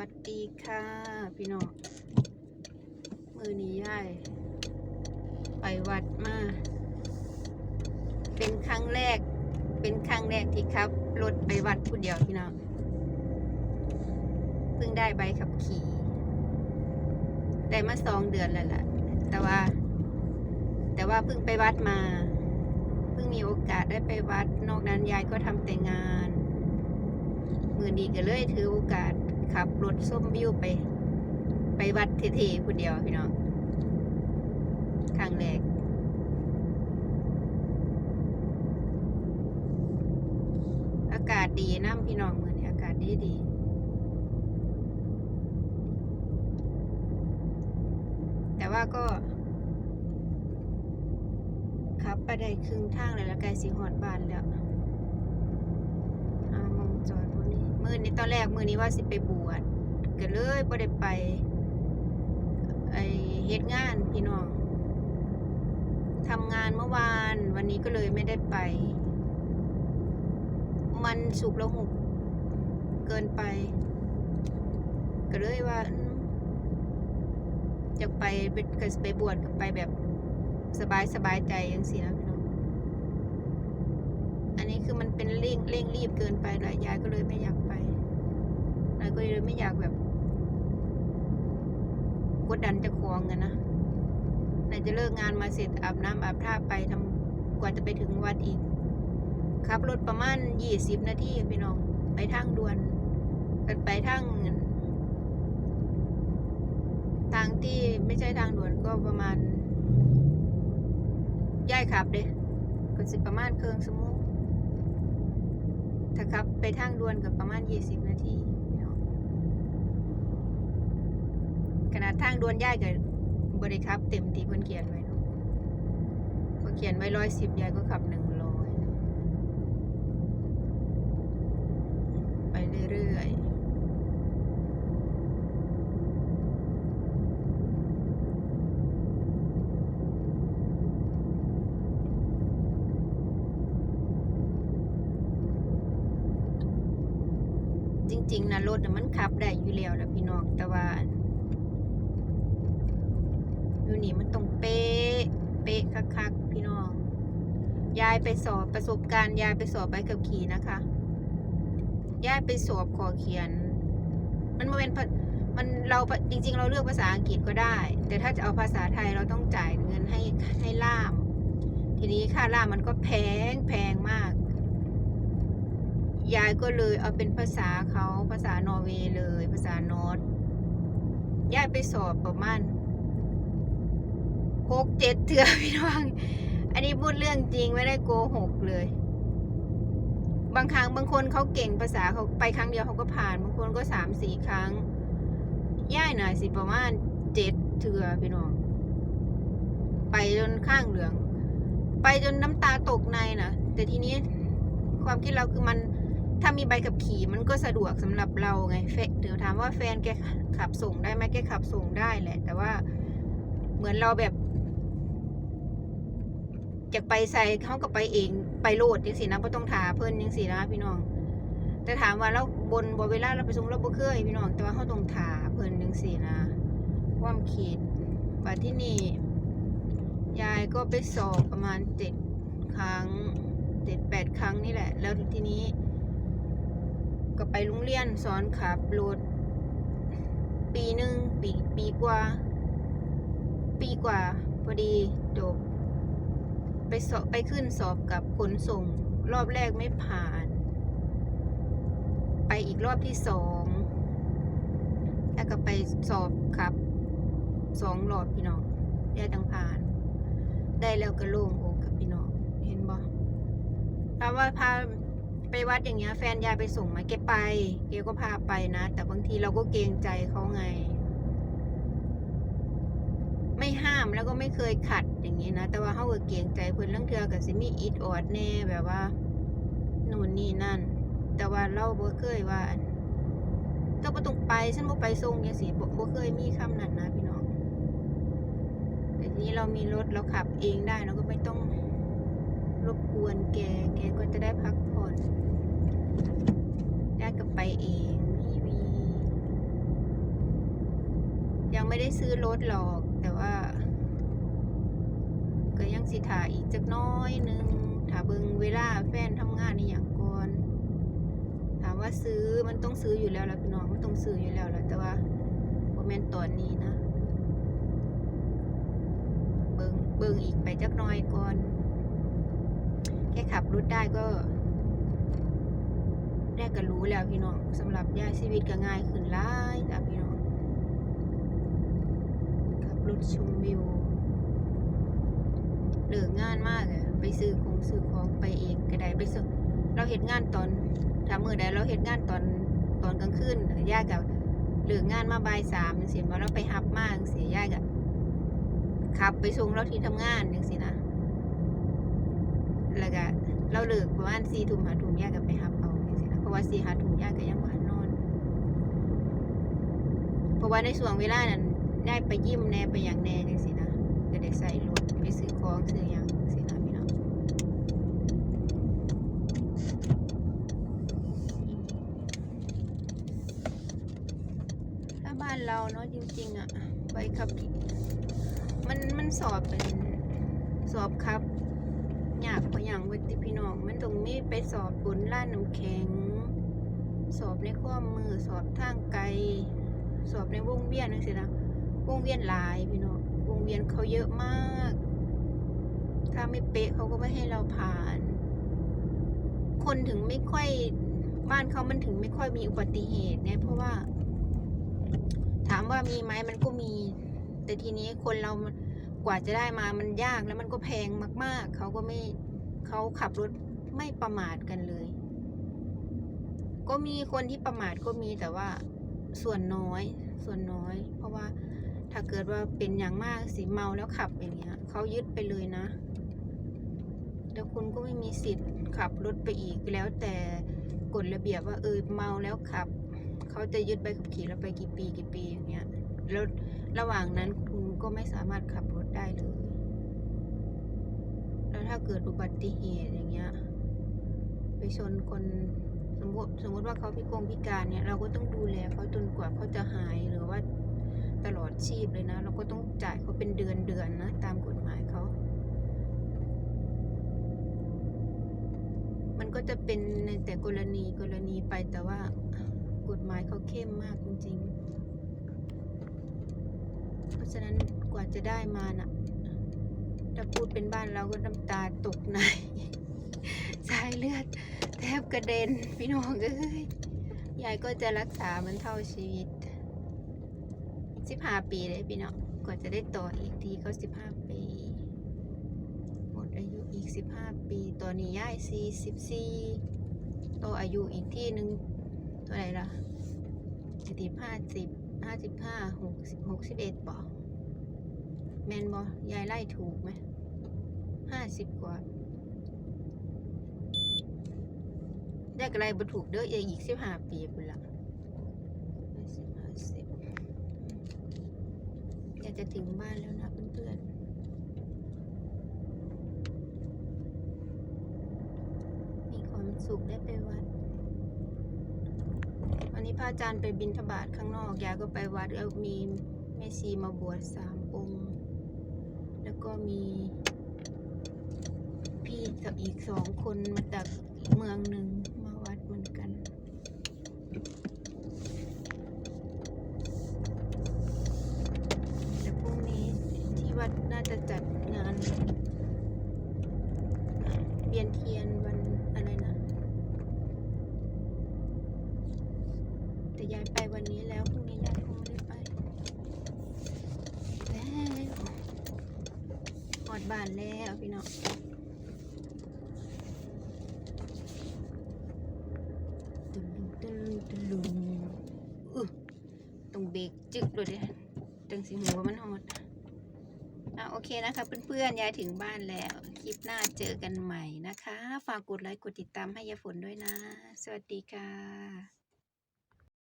วัสดีค่ะ พี่น้องมือนี้ย่ายไปวัดมา เป็นครั้งแรก เป็นครั้งแรกที่ขับรถไปวัดผู้เดียวพี่น้องเพิ่งได้ใบขับขี่ ได้มาสองเดือนแล้วล่ะ แต่ว่า แต่ว่าเพิ่งไปวัดมา เพิ่งมีโอกาสได้ไปวัด นอกนั้นยายก็ทำแต่งาน มือดีก็เลยถือโอกาส ขับรถส้มวิวไป ไปวัดเทๆคนเดียวพี่น้องครั้งแรกอากาศดีน้ำพี่น้องมือนี้อากาศดีดีแต่ว่าก็ขับไปได้ครึ่งทางเลยแล้วใกลสิหอดบ้านแล้ว อ่ามองจอดบนนี้ มือนี้ตอนแรกมือนี้ว่าสิไปบวชก็เลยบ่ได้ไปไอเฮ็ดงานพี่น้องทำงานเมื่อวาน วันนี้ก็เลยไม่ได้ไป มันสุกร์แล้วหุกเกินไป ก็เลยว่าอืมอยากไปเป็นก็ไปบวชก็ไปแบบสบายสบายใจยังสินะพี่น้อง อันนี้คือมันเป็นเร่งเร่งรีบเกินไปหลายยายก็เลยไม่อยากไปยายก็ เลยไม่อยากแบบกดดันจะคลองกันนะไหนจะเลิกงานมาเสร็จอาบน้ำอาบท่าไปทำกว่าจะไปถึงวัดอีกขับรถประมาณยี่สิบนาทีพี่น้อง ไปทางด่วนเป็นไปทางทางที่ไม่ใช่ทางด่วนก็ประมาณย่ายขับเด้ก็สิประมาณเครื่องสมงถ้าขับไปทางด่วนกับประมาณ20นาทีพี่น้อง ขนาดทางด่วนย่ายกับบริครับ เต็มที่เพิ่นเขียนไว้เนาะเขาเขียนไว้ร้อยสิบยายก็ขับหนึ่งร้อยไปเรื่อยๆจริงๆนะรถน่ะมันขับได้อยู่แล้วนะพี่น้องแต่ว่า อยู่นี่มันต้องเป๊ะ เป๊ะคักๆพี่น้อง ยายไปสอบประสบการณ์ยายไปสอบใบขับขี่นะคะ ยายไปสอบขอเขียน มันมาเป็นมันเราจริง ๆ เราเลือกภาษาอังกฤษก็ได้ แต่ถ้าจะเอาภาษาไทยเราต้องจ่ายเงินให้ให้ล่าม ทีนี้ค่าล่ามมันก็แพงแพงมาก ยายก็เลยเอาเป็นภาษาเขาภาษานอร์เวย์เลย ภาษานอร์ดยายไปสอบประมาณ หกเจ็ดเถื่อพี่น้อง อันนี้พูดเรื่องจริงไม่ได้โกหกเลย บางครั้งบางคนเขาเก่งภาษาเขาไปครั้งเดียวเขาก็ผ่าน บางคนก็สามสี่ครั้ง ย่ายหน่อยสิประมาณเจ็ดเถื่อพี่น้อง ไปจนข้างเหลือง ไปจนน้ำตาตกในนะแต่ทีนี้ความคิดเราคือมันถ้ามีใบขับขี่มันก็สะดวกสำหรับเราไงแฟนเดี๋ยวถามว่าแฟนแกขับส่งได้ไหมแกขับส่งได้แหละ แต่ว่าเหมือนเราแบบ อยากไปใส่เขาก็ไปเองไปโลดยังสินะไ่ต้องถาเพิ่นยังสินะพี่น้อง แต่ถามว่าเราบนบนเวลาเราไปส่งเราบ่เคยพี่น้องแต่ว่าเขาต้องถาเพิ่นยังสินะความคิดว่าที่นี่ยายก็ไปสอบประมาณเจ็ดครั้งเจ็ดแปดครั้งนี่แหละ แล้วทีนี้ ก็ไปโรงเรียนสอนขับรถปีหนึ่งปีปีกว่า ปีกว่าพอดีจบ ไปสอบไปขึ้นสอบกับขนส่ง รอบแรกไม่ผ่าน ไปอีกรอบที่สองแล้วก็ไปสอบขับสองรอบพี่น้องได้จังผ่าน ได้แล้วก็โล่งอกกับพี่น้องเห็นบ่ถามว่าพาไปวัดอย่างเงี้ยแฟนยายไปส่งไหมแกไปแกก็พาไปนะ แต่บางทีเราก็เกรงใจเขาไง ไม่ห้ามแล้วก็ไม่เคยขัดอย่างนี้นะ แต่ว่าเขาก็เกรงใจเพื่อนเรื่องเทือกับสิมีอิดออดแน่แบบว่านู่นนี่นั่น แต่ว่าเราบ่เคยว่าเจ้าประตงไปฉันบ่ไปส่งยังสิบ่บ่เคยมีคำนั้นนะพี่น้องแต่ทีนี้เรามีรถเราขับเองได้เราก็ไม่ต้องรบกวนแก แกก็จะได้พักผ่อนได้ก็ไปเองนี่วีซื้อรถหรอก แต่ว่า ก็ยังสิถ่าอีกจักน้อยหนึงถ้าเบิงเวลาแฟนทำงานนี่อย่างก่อนถามว่าซื้อมันต้องซื้ออยู่แล้วล่ะพี่น้องมันต้องซื้ออยู่แล้วล่ะแต่ว่าโมเมนต์ตอนนี้นะ เบิงเบิงอีกไปจักน้อยก่อนแค่ขับรถได้ก็ได้ก็รู้แล้วพี่น้องสำหรับย่าชีวิตก็ง่ายขึ้นหลายจ้ะพี่น้องขับรถชมวิว เหลืองานมากอะไปซื้อของซื้อของไปเองก็ได้ไปซื้อเราเห็นงานตอนถ้ามือใดเราเห็นงานตอนตอนกลางคืนย่ากับเหลืองานมาบ่ายสามจังสิมาเราไปฮับมากเสียย่ากับขับไปส่งเราที่ทำงานจังสินะแล้วก็เราเลิกประมาณสี่ทุ่มหาทุ่มย่าก็ไปหับเอาจังซี่นะเพราะว่าสี่หาทุ่มย่าก็ยังบ่ทันนอน เพราะว่าในช่วงเวลานั้นได้ไปยิ้มแน่ไปอย่างแน่จังซี่นะก็ได้ใส่รถ ไปซื้อของซื้อหยังจังซี่นะพี่น้องถ้าบ้านเราเนาะจริงๆอะใบขับขี่มันมันสอบเป็นสอบครับอยากพออย่างเวัติพี่น้อง มันต้องมีไปสอบบนล้านน้ำแข็ง สอบในความมือสอบทางไกล สอบในวงเวียนนั่นสินะวงเวียนหลายพี่น้องวงเวียนเขาเยอะมาก ถ้าไม่เป๊ะเขาก็ไม่ให้เราผ่าน คนถึงไม่ค่อยบ้านเขามันถึงไม่ค่อยมีอุบัติเหตุเนี่ยเพราะว่า ถามว่ามีไหมมันก็มี แต่ทีนี้คนเรากว่าจะได้มามันยากแล้วมันก็แพงมาก ๆ เขาก็ไม่เขาขับรถไม่ประมาทกันเลย ก็มีคนที่ประมาทก็มีแต่ว่าส่วนน้อย ส่วนน้อย เพราะว่าถ้าเกิดว่าเป็นอย่างมากสิเมาแล้วขับอย่างเงี้ยเขายึดไปเลยนะ แล้วคุณก็ไม่มีสิทธิ์ขับรถไปอีกแล้วแต่กฎระเบียบว่าเออเมาแล้วขับเขาจะยึดใบขับขี่แล้วไปกี่ปีกี่ปีอย่างเงี้ยแล้วระหว่างนั้นคุณก็ไม่สามารถขับรถได้เลย แล้วถ้าเกิดอุบัติเหตุอย่างเงี้ยไปชนคนสมมติสมมติว่าเขาพิกงพิการเนี่ย เราก็ต้องดูแลเขาจนกว่าเขาจะหายหรือว่าตลอดชีพเลยนะ เราก็ต้องจ่ายเขาเป็นเดือนเดือนนะ ตามกฎหมายเขา มัน ก็จะเป็นในแต่กรณีกรณีไปแต่ว่ากฎหมายเขาเข้มมากจริง ๆ เพราะฉะนั้นกว่าจะได้มาน่ะถ้าพูดเป็นบ้านเราก็น้ำตาตกในสายเลือด แทบกระเด็นพี่น้องเอ้ยยายก็จะรักษามันเท่าชีวิตสิบห้าปีเลยพี่น้องกว่าจะได้ต่ออีกทีก็สิบห้าปี 15 ปี ตัวนี้ย่าย44ตัวอายุอีกที่หนึ่งตัวไหนล่ะสิบห้าสิบห้าสิบห้าหกหกสิบเอ็ดบ่แมนบอยายไล่ถูกไหมห้าสิบกว่าได้กระไรบ่ถูกเด้ออีกสิบห้าปีบุญละห้าสิอยากจะถึงบ้านแล้วนะเพื่อนๆ สุขได้ไปวัด วันนี้พระอาจารย์ไปบินทบาทข้างนอก ยายก็ไปวัดแล้วมีแม่ชีมาบวชสามองค์ แล้วก็มี พี่กับอีกสองคนมาจากเมืองหนึ่งมาวัดเหมือนกันแต่พรุ่งนี้ที่วัดน่าจะจัดงานเวียนเทียนวันอะไรนะ แต่ยายไปวันนี้แล้วพรุ่งนี้ยายคงไม่ได้ไปแล้วหอดบานแล้วพี่น้องตุลุงตุลุงตุลุงออต้องเบรกจึกเลยเด้จังสิหัวมันหอดอะโอเคนะคะ เพื่อนๆ ยายถึงบ้านแล้ว คลิปหน้าเจอกันใหม่นะคะ ฝากกดไลค์ กดติดตามให้ยาฝนด้วยนะ สวัสดีค่ะ